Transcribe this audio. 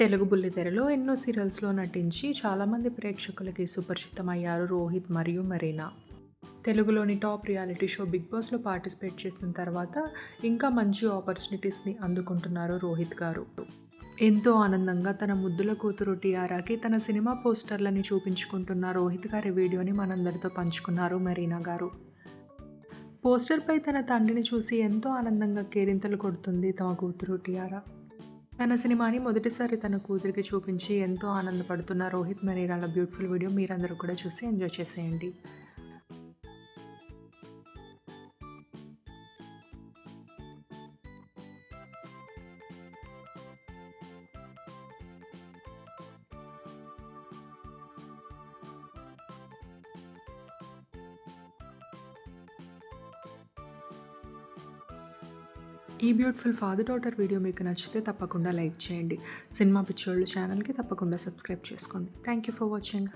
తెలుగు బుల్లితెరలో ఎన్నో సీరియల్స్లో నటించి చాలామంది ప్రేక్షకులకి సుపరిచితమయ్యారు రోహిత్ మరియు మరీనా. తెలుగులోని టాప్ రియాలిటీ షో బిగ్ బాస్లో పార్టిసిపేట్ చేసిన తర్వాత ఇంకా మంచి ఆపర్చునిటీస్ని అందుకుంటున్నారు రోహిత్ గారు. ఎంతో ఆనందంగా తన ముద్దుల కూతురు టియారాకి తన సినిమా పోస్టర్లని చూపించుకుంటున్న రోహిత్ గారి వీడియోని మనందరితో పంచుకున్నారు మరీనా గారు. పోస్టర్పై తన తండ్రిని చూసి ఎంతో ఆనందంగా కేరింతలు కొడుతుంది తమ కూతురు టియారా. తన సినిమాని మొదటిసారి తన కూతురికి చూపించి ఎంతో ఆనందపడుతున్న రోహిత్ మరీరాల బ్యూటిఫుల్ వీడియో మీరందరూ కూడా చూసి ఎంజాయ్ చేసేయండి. ఈ బ్యూటిఫుల్ ఫాదర్ డాటర్ వీడియో మీకు నచ్చితే తప్పకుండా లైక్ చేయండి. సినిమా పిచ్చోళ్ళు ఛానల్కి తప్పకుండా సబ్స్క్రైబ్ చేసుకోండి. Thank you for watching